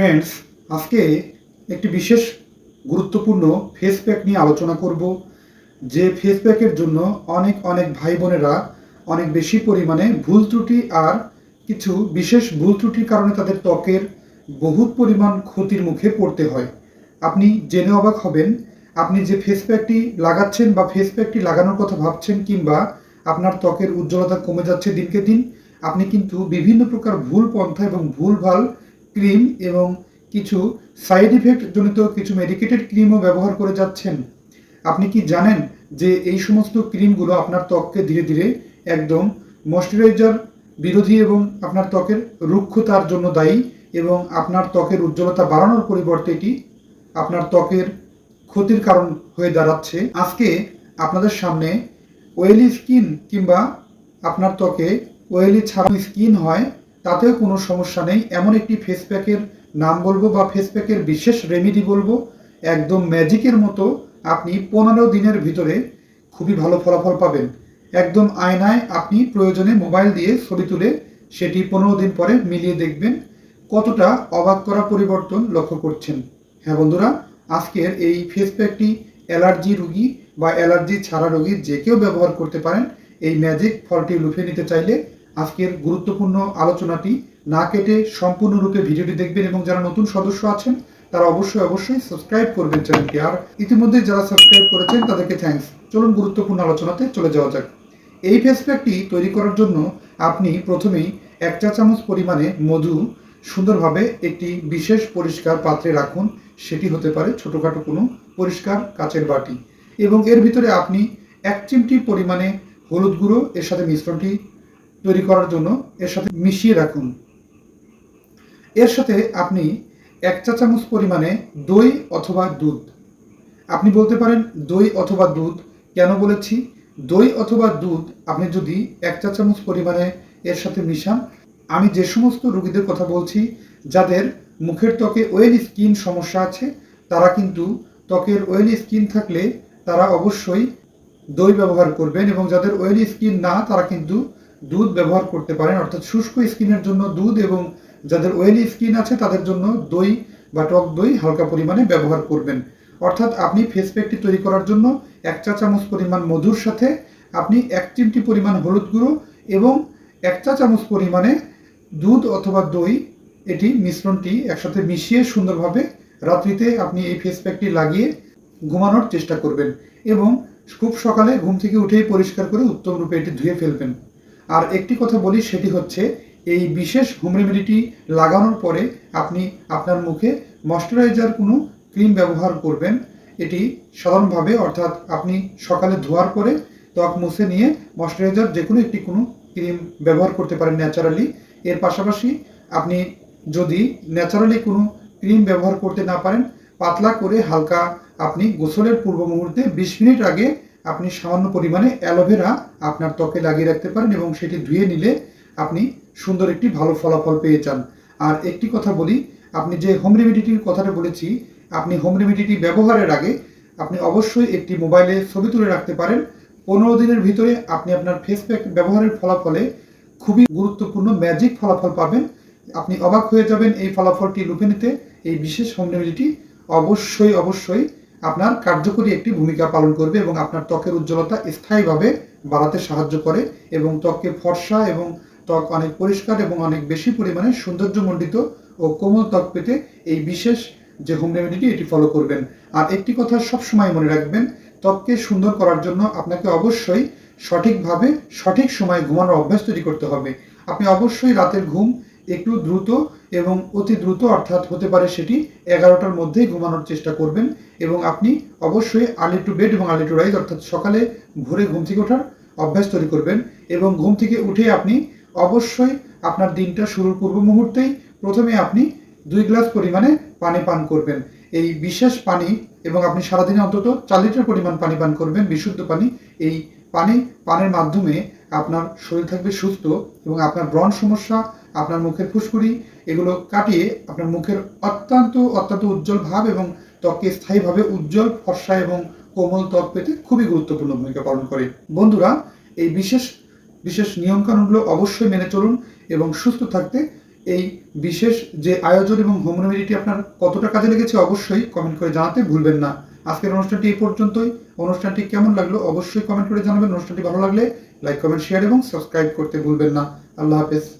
Friends আজকে একটি বিশেষ গুরুত্বপূর্ণ ফেস প্যাক নিয়ে আলোচনা করব, যে ফেস প্যাকের জন্য অনেক অনেক ভাই বোনেরা অনেক বেশি পরিমাণে ভুল ত্রুটি আর কিছু বিশেষ ভুল ত্রুটির কারণে তাদের ত্বকের বহুত পরিমাণ ক্ষতির মুখে পড়তে হয়। আপনি জেনে অবাক হবেন, আপনি যে ফেস প্যাকটি লাগাচ্ছেন বা ফেস প্যাকটি লাগানোর কথা ভাবছেন কিংবা আপনার ত্বকের উজ্জ্বলতা কমে যাচ্ছে দিনকে দিন, আপনি কিন্তু বিভিন্ন প্রকার ভুল পন্থা এবং ভুলভাল ক্রিম এবং কিছু সাইড ইফেক্ট জনিত কিছু মেডিকেটেড ক্রিমও ব্যবহার করে যাচ্ছেন। আপনি কি জানেন যে এই সমস্ত ক্রিমগুলো আপনার ত্বককে ধীরে ধীরে একদম ময়শ্চারাইজার বিরোধী এবং আপনার ত্বকের রুক্ষতার জন্য দায়ী এবং আপনার ত্বকের উজ্জ্বলতা বাড়ানোর পরিবর্তে এটি আপনার ত্বকের ক্ষতির কারণ হয়ে দাঁড়াচ্ছে। আজকে আপনাদের সামনে ওয়েলি স্কিন কিংবা আপনার ত্বকে ওয়েলি ছাড়া স্কিন হয় তাতেও কোনো সমস্যা নেই। এমন একটি ফেস প্যাকের নাম বলব বা ফেস প্যাকের বিশেষ রেমেডি বলব, একদম ম্যাজিকের মতো আপনি পনেরো দিনের ভিতরে খুবই ভালো ফলাফল পাবেন। একদম আয়নায় আপনি প্রয়োজনে মোবাইল দিয়ে ছবি তুলে সেটি পনেরো দিন পরে মিলিয়ে দেখবেন। কতটা অবাক করা পরিবর্তন লক্ষ্য করছেন। হ্যাঁ বন্ধুরা, আজকের এই ফেস প্যাকটি অ্যালার্জি রুগী বা অ্যালার্জি ছাড়া রোগী যে কেউ ব্যবহার করতে পারেন। এই ম্যাজিক ফলটি লুফে নিতে চাইলে আজকের গুরুত্বপূর্ণ আলোচনাটি না কেটে সম্পূর্ণরূপে ভিডিওটি দেখবেন এবং যারা নতুন সদস্য আছেন, তারা অবশ্যই অবশ্যই সাবস্ক্রাইব করবেন চ্যানেলটি। আর ইতিমধ্যে যারা সাবস্ক্রাইব করেছেন, তাদেরকে থ্যাঙ্কস চলুন গুরুত্বপূর্ণ আলোচনাতে চলে যাওয়া যাক। এই ফেস প্যাকটি তৈরি করার জন্য আপনি প্রথমেই এক চা চামচ পরিমাণে মধু সুন্দরভাবে একটি বিশেষ পরিষ্কার পাত্রে রাখুন। সেটি হতে পারে ছোটোখাটো কোনো পরিষ্কার কাচের বাটি। এবং এর ভিতরে আপনি এক চিমটি পরিমাণে হলুদ গুঁড়ো, এর সাথে মিশ্রণটি তৈরি করার জন্য এর সাথে মিশিয়ে রাখুন। এর সাথে আপনি এক চা চামচ পরিমাণে দই অথবা দুধ। আপনি বলতে পারেন দই অথবা দুধ, কেন বলেছি? দই অথবা দুধ আপনি যদি এক চা চামচ পরিমাণে এর সাথে মিশান, আমি যে সমস্ত রুগীদের কথা বলছি, যাদের মুখের ত্বকে ওয়েল স্কিন সমস্যা আছে, তারা কিন্তু ত্বকের ওয়েলি স্কিন থাকলে তারা অবশ্যই দই ব্যবহার করবেন এবং যাদের ওয়েলি স্কিন না, তারা কিন্তু দুধ ব্যবহার করতে পারেন, অর্থাৎ শুষ্ক স্কিনের জন্য দুধ এবং যাদের ওয়েলি স্কিন আছে তাদের জন্য দই বা টক দই হালকা পরিমাণে ব্যবহার করবেন। অর্থাৎ আপনি ফেস প্যাকটি তৈরি করার জন্য এক চা চামচ পরিমাণ মধুর সাথে আপনি এক চিমটি পরিমাণ হলুদ গুঁড়ো এবং এক চা চামচ পরিমাণে দুধ অথবা দই, এটি মিশ্রণটি একসাথে মিশিয়ে সুন্দরভাবে রাত্রিতে আপনি এই ফেস প্যাকটি লাগিয়ে ঘুমানোর চেষ্টা করবেন এবং খুব সকালে ঘুম থেকে উঠেই পরিষ্কার করে উত্তম রূপে এটি ধুয়ে ফেলবেন। আর একটি কথা বলি, সেটি হচ্ছে এই বিশেষ হোম রেমেডিটি লাগানোর পরে আপনি আপনার মুখে ময়শ্চারাইজার কোনো ক্রিম ব্যবহার করবেন। এটি সাধারণভাবে, অর্থাৎ আপনি সকালে ধোয়ার পরে ত্বক মুছে নিয়ে ময়শ্চারাইজার যে কোনো একটি কোনো ক্রিম ব্যবহার করতে পারেন ন্যাচারালি। এর পাশাপাশি আপনি যদি ন্যাচারালি কোনো ক্রিম ব্যবহার করতে না পারেন, পাতলা করে হালকা আপনি গোসলের পূর্ব মুহূর্তে বিশ মিনিট আগে আপনি সামান্য পরিমাণে অ্যালোভেরা আপনার ত্বকে লাগিয়ে রাখতে পারেন এবং সেটি ধুয়ে নিলে আপনি সুন্দর একটি ভালো ফলাফল পেয়ে যান। আর একটি কথা বলি, আপনি যে হোম রেমেডিটির কথাটা বলেছি, আপনি হোম রেমেডিটি ব্যবহারের আগে আপনি অবশ্যই একটি মোবাইলে ছবি তুলে রাখতে পারেন। পনেরো দিনের ভিতরে আপনি আপনার ফেস প্যাক ব্যবহারের ফলাফলে খুবই গুরুত্বপূর্ণ ম্যাজিক ফলাফল পাবেন। আপনি অবাক হয়ে যাবেন এই ফলাফলটি লুপে নিতে। এই বিশেষ হোম রেমেডিটি অবশ্যই অবশ্যই আপনার কার্যকরী একটি ভূমিকা পালন করবে এবং আপনার ত্বকের উজ্জ্বলতা স্থায়ীভাবে বাড়াতে সাহায্য করে এবং ত্বককে ফর্সা এবং ত্বক অনেক পরিষ্কার এবং অনেক বেশি পরিমাণে সৌন্দর্যমণ্ডিত ও কোমল ত্বক পেতে এই বিশেষ যে হোম রেমেডিটি এটি ফলো করবেন। আর একটি কথা সবসময় মনে রাখবেন, ত্বককে সুন্দর করার জন্য আপনাকে অবশ্যই সঠিকভাবে সঠিক সময়ে ঘুমানোর অভ্যাস তৈরি করতে হবে। আপনি অবশ্যই রাতের ঘুম একটু দ্রুত এবং অতি দ্রুত অর্থাৎ হতে পারে সেটি এগারোটার মধ্যেই ঘুমানোর চেষ্টা করবেন এবং আপনি অবশ্যই আর্লি টু বেড এবং আর্লি টু রাইজ, অর্থাৎ সকালে ভোরে ঘুম থেকে ওঠার অভ্যাস তৈরি করবেন এবং ঘুম থেকে উঠে আপনি অবশ্যই আপনার দিনটা শুরুর পূর্ব মুহূর্তেই প্রথমে আপনি দুই গ্লাস পরিমাণে পানি পান করবেন। এই বিশেষ পানি এবং আপনি সারাদিনে অন্তত চার লিটার পরিমাণ পানি পান করবেন, বিশুদ্ধ পানি। এই পানি, পানের মাধ্যমে আপনার শরীর থাকবে সুস্থ এবং আপনার ব্রণ সমস্যা আপনার মুখের ফুসকুড়ি, এগুলো কাটিয়ে আপনার মুখের অত্যন্ত অত্যন্ত উজ্জ্বল ভাব এবং ত্বককে স্থায়ীভাবে উজ্জ্বল ফর্সা এবং কোমল ত্বক পেতে খুবই গুরুত্বপূর্ণ ভূমিকা পালন করে। বন্ধুরা, এই বিশেষ বিশেষ নিয়মকানুনগুলো অবশ্যই মেনে চলুন এবং সুস্থ থাকতে এই বিশেষ যে আয়োজন এবং হোম রেমেডিটি আপনার কতটা কাজে লেগেছে অবশ্যই কমেন্ট করে জানাতে ভুলবেন না। আজকের অনুষ্ঠানটি এই পর্যন্তই। অনুষ্ঠানটি কেমন লাগল অবশ্যই কমেন্ট করে জানাবেন। অনুষ্ঠানটি ভালো লাগলে লাইক কমেন্ট শেয়ার এবং সাবস্ক্রাইব করতে ভুলবেন না। আল্লাহ হাফেজ।